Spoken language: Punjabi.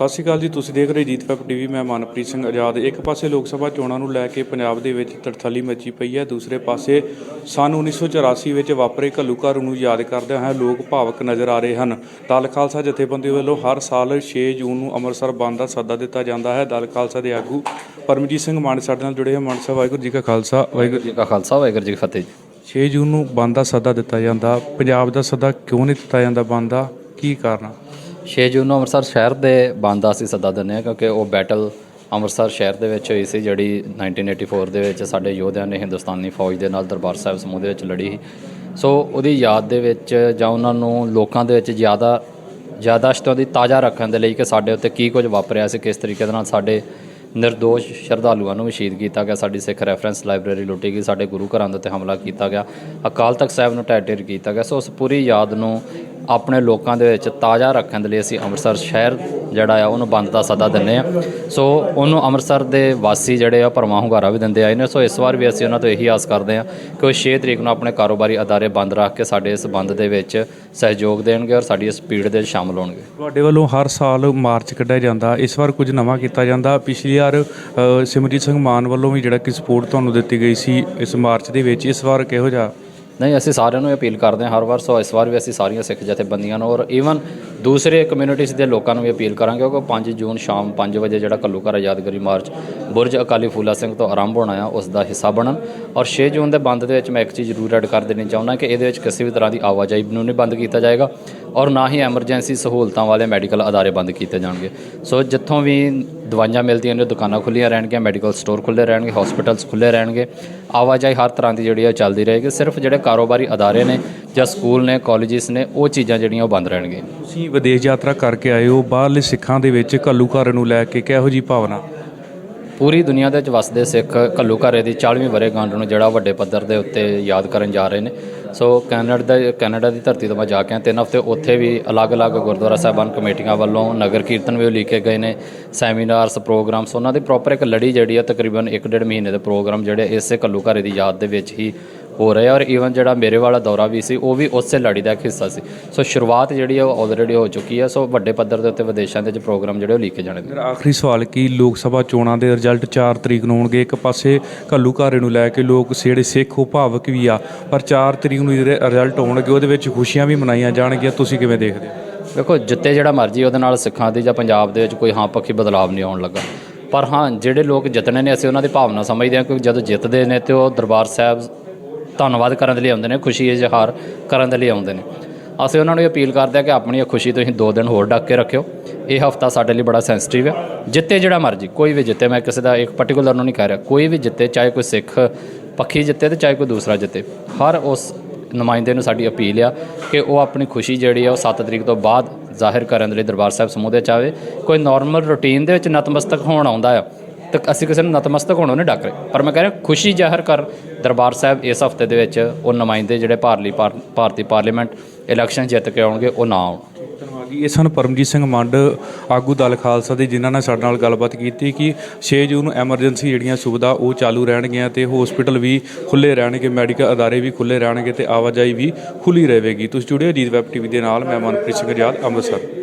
ਸਤਿ ਸ਼੍ਰੀ ਅਕਾਲ ਜੀ, ਤੁਸੀਂ ਦੇਖ ਰਹੇ ਜੀਤ ਵੈਬ ਟੀਵੀ, ਮੈਂ ਮਨਪ੍ਰੀਤ ਸਿੰਘ ਆਜ਼ਾਦ। ਇੱਕ ਪਾਸੇ ਲੋਕ ਸਭਾ ਚੋਣਾਂ ਨੂੰ ਲੈ ਕੇ ਪੰਜਾਬ ਦੇ ਵਿੱਚ ਤੜਥਲੀ ਮੱਚੀ ਪਈ ਹੈ, ਦੂਸਰੇ ਪਾਸੇ ਸਨ 1984 ਵਿੱਚ ਵਾਪਰੇ ਘੱਲੂਘਾਰੂ ਨੂੰ ਯਾਦ ਕਰਦਿਆਂ ਹੋਏ ਲੋਕ ਭਾਵਕ ਨਜ਼ਰ ਆ ਰਹੇ ਹਨ। ਦਲ ਖਾਲਸਾ ਜਥੇਬੰਦੀ ਵੱਲੋਂ ਹਰ ਸਾਲ 6 ਜੂਨ ਨੂੰ ਅੰਮ੍ਰਿਤਸਰ ਬੰਦ ਦਾ ਸੱਦਾ ਦਿੱਤਾ ਜਾਂਦਾ ਹੈ। ਦਲ ਖਾਲਸਾ ਦੇ ਆਗੂ ਪਰਮਜੀਤ ਸਿੰਘ ਮਾਨ ਸਾਡੇ ਨਾਲ ਜੁੜੇ ਹਨ ਮਾਨ ਸਾਹਿਬ ਵਾਹਿਗੁਰੂ ਜੀ ਕਾ ਖਾਲਸਾ, ਵਾਹਿਗੁਰੂ ਜੀ ਕਾ ਖਾਲਸਾ, ਵਾਹਿਗੁਰੂ ਜੀ ਕੀ ਫਤਿਹ ਜੀ। 6 ਜੂਨ ਨੂੰ ਬੰਦ ਦਾ ਸੱਦਾ ਦਿੱਤਾ ਜਾਂਦਾ। ਪੰਜਾਬ ਦਾ ਸੱਦਾ ਕਿਉਂ ਨਹੀਂ ਦਿੱਤਾ ਜਾਂਦਾ ਬੰਦ ਦਾ? ਕੀ ਕਾਰਨ 6 ਜੂਨ ਨੂੰ ਅੰਮ੍ਰਿਤਸਰ ਸ਼ਹਿਰ ਦੇ ਬੰਦ ਦਾ ਅਸੀਂ ਸੱਦਾ ਦਿੰਦੇ ਹਾਂ ਕਿਉਂਕਿ ਉਹ ਬੈਟਲ ਅੰਮ੍ਰਿਤਸਰ ਸ਼ਹਿਰ ਦੇ ਵਿੱਚ ਹੋਈ ਸੀ, ਜਿਹੜੀ 1984 ਦੇ ਵਿੱਚ ਸਾਡੇ ਯੋਧਿਆਂ ਨੇ ਹਿੰਦੁਸਤਾਨੀ ਫੌਜ ਦੇ ਨਾਲ ਦਰਬਾਰ ਸਾਹਿਬ ਸਮੂਹ ਦੇ ਵਿੱਚ ਲੜੀ ਸੀ। ਸੋ ਉਹਦੀ ਯਾਦ ਦੇ ਵਿੱਚ ਜਾਂ ਉਹਨਾਂ ਨੂੰ ਲੋਕਾਂ ਦੇ ਵਿੱਚ ਜ਼ਿਆਦਾ ਯਾਦਾਸ਼ਤ ਦੀ ਤਾਜ਼ਾ ਰੱਖਣ ਦੇ ਲਈ ਕਿ ਸਾਡੇ ਉੱਤੇ ਕੀ ਕੁਝ ਵਾਪਰਿਆ ਸੀ, ਕਿਸ ਤਰੀਕੇ ਦੇ ਨਾਲ ਸਾਡੇ ਨਿਰਦੋਸ਼ ਸ਼ਰਧਾਲੂਆਂ ਨੂੰ ਵੀ ਸ਼ਹੀਦ ਕੀਤਾ ਗਿਆ, ਸਾਡੀ ਸਿੱਖ ਰੈਫਰੈਂਸ ਲਾਇਬ੍ਰੇਰੀ ਲੁੱਟੀ ਗਈ, ਸਾਡੇ ਗੁਰੂ ਘਰਾਂ ਦੇ ਉੱਤੇ ਹਮਲਾ ਕੀਤਾ ਗਿਆ, ਅਕਾਲ ਤਖਤ ਸਾਹਿਬ ਨੂੰ ਢਹਿ ਕੀਤਾ ਗਿਆ। ਸੋ ਉਸ ਪੂਰੀ ਯਾਦ ਨੂੰ ਆਪਣੇ ਲੋਕਾਂ ਦੇ ਵਿੱਚ ਤਾਜ਼ਾ ਰੱਖਣ ਦੇ ਲਈ ਅਸੀਂ ਅੰਮ੍ਰਿਤਸਰ ਸ਼ਹਿਰ ਜਿਹੜਾ ਆ, ਉਹਨੂੰ ਬੰਦ ਦਾ ਸੱਦਾ ਦਿੰਦੇ ਆ ਸੋ ਉਹਨੂੰ ਅੰਮ੍ਰਿਤਸਰ ਦੇ ਵਾਸੀ ਜਿਹੜੇ ਆ ਪਰਮਾ ਹੁੰਗਾਰਾ ਵੀ ਦਿੰਦੇ ਆਏ ਨੇ ਸੋ ਇਸ ਵਾਰ ਵੀ ਅਸੀਂ ਉਹਨਾਂ ਤੋਂ ਇਹੀ ਆਸ ਕਰਦੇ ਆ ਕਿ ਉਹ 6 ਤਰੀਕ ਨੂੰ ਆਪਣੇ ਕਾਰੋਬਾਰੀ ਅਦਾਰੇ ਬੰਦ ਰੱਖ ਕੇ ਸਾਡੇ ਇਸ ਬੰਦ ਦੇ ਵਿੱਚ ਸਹਿਯੋਗ ਦੇਣਗੇ ਔਰ ਸਾਡੀ ਇਸ ਪੀੜ ਦੇ ਵਿੱਚ ਸ਼ਾਮਲ ਹੋਣਗੇ। ਤੁਹਾਡੇ ਵੱਲੋਂ ਹਰ ਸਾਲ ਮਾਰਚ ਕੱਢਿਆ ਜਾਂਦਾ। ਇਸ ਵਾਰ ਕੁਝ ਨਵਾਂ ਕੀਤਾ ਜਾਂਦਾ। ਪਿਛਲੀ ਵਾਰ ਸਿਮਰਜੀਤ ਸਿੰਘ ਮਾਨ ਵੱਲੋਂ ਵੀ ਜਿਹੜਾ ਕਿ ਸਪੋਰਟ ਤੁਹਾਨੂੰ ਦਿੱਤੀ ਗਈ ਸੀ ਇਸ ਮਾਰਚ ਦੇ ਵਿੱਚ। ਇਸ ਵਾਰ ਕਿਹੋ ਜਿਹਾ ਨਹੀਂ, ਅਸੀਂ ਸਾਰਿਆਂ ਨੂੰ ਅਪੀਲ ਕਰਦੇ ਹਾਂ ਹਰ ਵਾਰ, ਸੋ ਇਸ ਵਾਰ ਵੀ ਅਸੀਂ ਸਾਰੀਆਂ ਸਿੱਖ ਜਥੇਬੰਦੀਆਂ ਨੂੰ ਔਰ ਈਵਨ ਦੂਸਰੇ ਕਮਿਊਨਿਟੀਜ਼ ਦੇ ਲੋਕਾਂ ਨੂੰ ਵੀ ਅਪੀਲ ਕਰਾਂਗੇ ਕਿ 5 ਜੂਨ ਸ਼ਾਮ 5 ਵਜੇ ਜਿਹੜਾ ਘੱਲੂਘਾਰਾ ਯਾਦਗਾਰੀ ਮਾਰਚ, ਬੁਰਜ ਅਕਾਲੀ ਫੂਲਾ ਸਿੰਘ ਤੋਂ ਆਰੰਭ ਹੋਣਾ ਆ ਉਸ ਦਾ ਹਿੱਸਾ ਬਣਨ। ਔਰ 6 ਜੂਨ ਦੇ ਬੰਦ ਦੇ ਵਿੱਚ ਮੈਂ ਇੱਕ ਚੀਜ਼ ਜ਼ਰੂਰ ਐਡ ਕਰ ਦੇਣੀ ਚਾਹੁੰਦਾ ਕਿ ਇਹਦੇ ਵਿੱਚ ਕਿਸੇ ਵੀ ਤਰ੍ਹਾਂ ਦੀ ਆਵਾਜਾਈ ਨੂੰ ਨਹੀਂ ਬੰਦ ਕੀਤਾ ਜਾਏਗਾ ਔਰ ਨਾ ਹੀ ਐਮਰਜੈਂਸੀ ਸਹੂਲਤਾਂ ਵਾਲੇ ਮੈਡੀਕਲ ਅਦਾਰੇ ਬੰਦ ਕੀਤੇ ਜਾਣਗੇ। ਸੋ ਜਿੱਥੋਂ ਵੀ ਦਵਾਈਆਂ ਮਿਲਦੀਆਂ ਨੇ, ਦੁਕਾਨਾਂ ਖੁੱਲੀਆਂ ਰਹਿਣਗੀਆਂ ਮੈਡੀਕਲ ਸਟੋਰ ਖੁੱਲੇ ਰਹਿਣਗੇ ਹਸਪੀਟਲਸ ਖੁੱਲੇ ਰਹਿਣਗੇ। ਆਵਾਜਾਈ ਹਰ ਤਰ੍ਹਾਂ ਦੀ ਜਿਹੜੀ ਆ ਚੱਲਦੀ ਰਹੇਗੀ। ਸਿਰਫ ਜਿਹੜੇ ਕਾਰੋਬਾਰੀ ਅਦਾਰੇ ਨੇ ਜਾਂ ਸਕੂਲ ਨੇ ਕਾਲਜਿਸ ਨੇ, ਉਹ ਚੀਜ਼ਾਂ ਜਿਹੜੀਆਂ ਉਹ ਬੰਦ ਰਹਿਣਗੀਆਂ। ਤੁਸੀਂ ਵਿਦੇਸ਼ ਯਾਤਰਾ ਕਰਕੇ ਆਏ ਹੋ, ਬਾਹਰਲੇ ਸਿੱਖਾਂ ਦੇ ਵਿੱਚ ਘੱਲੂਘਾਰੇ ਨੂੰ ਲੈ ਕੇ ਕਿਹੋ ਜੀ ਭਾਵਨਾ? ਪੂਰੀ ਦੁਨੀਆ ਦੇ ਵਿੱਚ ਵਸਦੇ ਸਿੱਖ ਘੱਲੂਘਾਰੇ ਦੀ 40ਵੀਂ ਵਰ੍ਹੇਗੰਢ ਨੂੰ ਜਿਹੜਾ ਵੱਡੇ ਪੱਧਰ ਦੇ ਉੱਤੇ ਯਾਦ ਕਰਨ ਜਾ ਰਹੇ ਨੇ। ਸੋ ਕੈਨੇਡਾ ਦਾ, ਕੈਨੇਡਾ ਦੀ ਧਰਤੀ ਤੋਂ ਮੈਂ ਜਾ ਕੇ ਆਇਆ ਤਿੰਨ ਹਫ਼ਤੇ ਉੱਥੇ ਵੀ ਅਲੱਗ-ਅਲੱਗ ਗੁਰਦੁਆਰਾ ਸਾਹਿਬਾਨ ਕਮੇਟੀਆਂ ਵੱਲੋਂ ਨਗਰ ਕੀਰਤਨ ਵੀ ਉਲੀਕੇ ਗਏ ਨੇ, ਸੈਮੀਨਾਰਸ, ਪ੍ਰੋਗਰਾਮਸ, ਉਹਨਾਂ ਦੀ ਪ੍ਰੋਪਰ ਇੱਕ ਲੜੀ ਜਿਹੜੀ ਆ ਤਕਰੀਬਨ 1.5 ਮਹੀਨੇ ਦੇ ਪ੍ਰੋਗਰਾਮ ਜਿਹੜੇ ਇਸੇ ਘੱਲੂਘਾਰੇ ਦੀ ਯਾਦ ਦੇ ਵਿੱਚ ਹੀ ਹੋ ਰਹੇ ਔਰ ਈਵਨ ਜਿਹੜਾ ਮੇਰੇ ਵਾਲਾ ਦੌਰਾ ਵੀ ਸੀ ਉਹ ਵੀ ਉਸੇ ਲੜੀ ਦਾ ਇੱਕ ਹਿੱਸਾ ਸੀ। ਸੋ ਸ਼ੁਰੂਆਤ ਜਿਹੜੀ ਆ ਉਹ ਆਲਰੇਡੀ ਹੋ ਚੁੱਕੀ ਹੈ। ਸੋ ਵੱਡੇ ਪੱਧਰ ਦੇ ਉੱਤੇ ਵਿਦੇਸ਼ਾਂ ਦੇ ਵਿੱਚ ਪ੍ਰੋਗਰਾਮ ਜਿਹੜੇ ਉਹ ਲਿਖੇ ਜਾਣੇ ਨੇ ਮੇਰਾ ਆਖਰੀ ਸਵਾਲ ਕੀ ਲੋਕ ਸਭਾ ਚੋਣਾਂ ਦੇ ਰਿਜ਼ਲਟ 4 ਤਰੀਕ ਨੂੰ ਹੋਣਗੇ ਇੱਕ ਪਾਸੇ ਘੱਲੂਘਾਰੇ ਨੂੰ ਲੈ ਕੇ ਲੋਕ ਜਿਹੜੇ ਸਿੱਖ ਉਹ ਭਾਵਕ ਵੀ ਆ ਪਰ 4 ਤਰੀਕ ਨੂੰ ਜਿਹੜੇ ਰਿਜ਼ਲਟ ਹੋਣਗੇ ਉਹਦੇ ਵਿੱਚ ਖੁਸ਼ੀਆਂ ਵੀ ਮਨਾਈਆਂ ਜਾਣਗੀਆਂ। ਤੁਸੀਂ ਕਿਵੇਂ ਦੇਖਦੇ ਹੋ? ਵੇਖੋ ਜਿੱਤੇ ਜਿਹੜਾ ਮਰਜ਼ੀ ਉਹਦੇ ਨਾਲ ਸਿੱਖਾਂ ਦੀ ਜਾਂ ਪੰਜਾਬ ਦੇ ਵਿੱਚ ਕੋਈ ਹਾਂ ਪੱਖੀ ਬਦਲਾਵ ਨਹੀਂ ਆਉਣ ਲੱਗਾ। ਪਰ ਹਾਂ ਜਿਹੜੇ ਲੋਕ ਜਿੱਤਣੇ ਨੇ ਅਸੀਂ ਉਹਨਾਂ ਦੀ ਭਾਵਨਾ ਸਮਝਦੇ ਹਾਂ ਕਿਉਂਕਿ ਜਦੋਂ ਜਿੱਤਦੇ ਨੇ ਤੇ ਉਹ ਦਰਬਾਰ ਸਾਹਿਬ ਧੰਨਵਾਦ ਕਰਨ ਦੇ ਲਈ ਆਉਂਦੇ ਨੇ, ਖੁਸ਼ੀ ਇਜ਼ਹਾਰ ਕਰਨ ਦੇ ਲਈ ਆਉਂਦੇ ਨੇ। ਅਸੀਂ ਉਹਨਾਂ ਨੂੰ ਇਹ ਅਪੀਲ ਕਰਦੇ ਹਾਂ ਕਿ ਆਪਣੀ ਖੁਸ਼ੀ ਤੁਸੀਂ ਦੋ ਦਿਨ ਹੋਰ ਡੱਕ ਕੇ ਰੱਖਿਓ। ਇਹ ਹਫਤਾ ਸਾਡੇ ਲਈ ਬੜਾ ਸੈਂਸਿਟਿਵ ਆ ਜਿੱਤੇ ਜਿਹੜਾ ਮਰਜ਼ੀ, ਕੋਈ ਵੀ ਜਿੱਤੇ, ਮੈਂ ਕਿਸੇ ਦਾ ਇੱਕ ਪਾਰਟਿਕੂਲਰ ਨੂੰ ਨਹੀਂ ਕਹਿ ਰਿਹਾ। ਕੋਈ ਵੀ ਜਿੱਤੇ, ਚਾਹੇ ਕੋਈ ਸਿੱਖ ਪੱਖੀ ਜਿੱਤੇ ਤੇ ਚਾਹੇ ਕੋਈ ਦੂਸਰਾ ਜਿੱਤੇ। ਹਰ ਉਸ ਨੁਮਾਇੰਦੇ ਨੂੰ ਸਾਡੀ ਅਪੀਲ ਆ ਕਿ ਉਹ ਆਪਣੀ ਖੁਸ਼ੀ ਜਿਹੜੀ ਆ ਉਹ 7 ਤਰੀਕ ਤੋਂ ਬਾਅਦ ਜ਼ਾਹਿਰ ਕਰਨ ਦੇ ਲਈ ਦਰਬਾਰ ਸਾਹਿਬ ਸਮੂਹ ਦੇ ਚਾਵੇ ਕੋਈ ਨਾਰਮਲ ਰੁਟੀਨ ਦੇ ਵਿੱਚ ਨਤਮਸਤਕ ਹੋਣ ਆਉਂਦਾ ਆ ਤੇ ਅਸੀਂ ਕਿਸੇ ਨੂੰ ਨਤਮਸਤਕ ਹੋਣੋਂ ਨਹੀਂ ਡੱਕ ਰਹੇ। ਪਰ ਮੈਂ ਕਹਿ ਰਿਹਾ, ਖੁਸ਼ੀ ਜ਼ਾਹਿਰ ਕਰ ਦਰਬਾਰ ਸਾਹਿਬ ਇਸ ਹਫ਼ਤੇ ਦੇ ਵਿੱਚ ਉਹ ਨੁਮਾਇੰਦੇ ਜਿਹੜੇ ਭਾਰਤੀ ਭਾਰਤੀ ਪਾਰਲੀਮੈਂਟ ਇਲੈਕਸ਼ਨ ਜਿੱਤ ਕੇ ਆਉਣਗੇ, ਉਹ ਨਾ ਆਉਣ। ਧੰਨਵਾਦ ਜੀ ਇਹ ਸਨ ਪਰਮਜੀਤ ਸਿੰਘ ਮੰਡ, ਆਗੂ ਦਲ ਖਾਲਸਾ ਦੇ, ਜਿਨ੍ਹਾਂ ਨੇ ਸਾਡੇ ਨਾਲ ਗੱਲਬਾਤ ਕੀਤੀ ਕਿ 6 ਜੂਨ ਨੂੰ ਐਮਰਜੈਂਸੀ ਜਿਹੜੀਆਂ ਸੁਵਿਧਾ ਉਹ ਚਾਲੂ ਰਹਿਣਗੀਆਂ ਤੇ ਹਸਪੀਟਲ ਵੀ ਖੁੱਲੇ ਰਹਿਣਗੇ ਮੈਡੀਕਲ ਅਦਾਰੇ ਵੀ ਖੁੱਲੇ ਰਹਿਣਗੇ ਤੇ ਆਵਾਜਾਈ ਵੀ ਖੁੱਲੀ ਰਹੇਗੀ। ਤੁਸੀਂ ਜੁੜਿਓ ਜੀਤ ਵੈਬ ਟੀਵੀ ਦੇ ਨਾਲ, ਮੈਂ ਮਨਪ੍ਰੀਤ ਸਿੰਘ ਰਿਆਦ ਅੰਮ੍ਰਿਤਸਰ।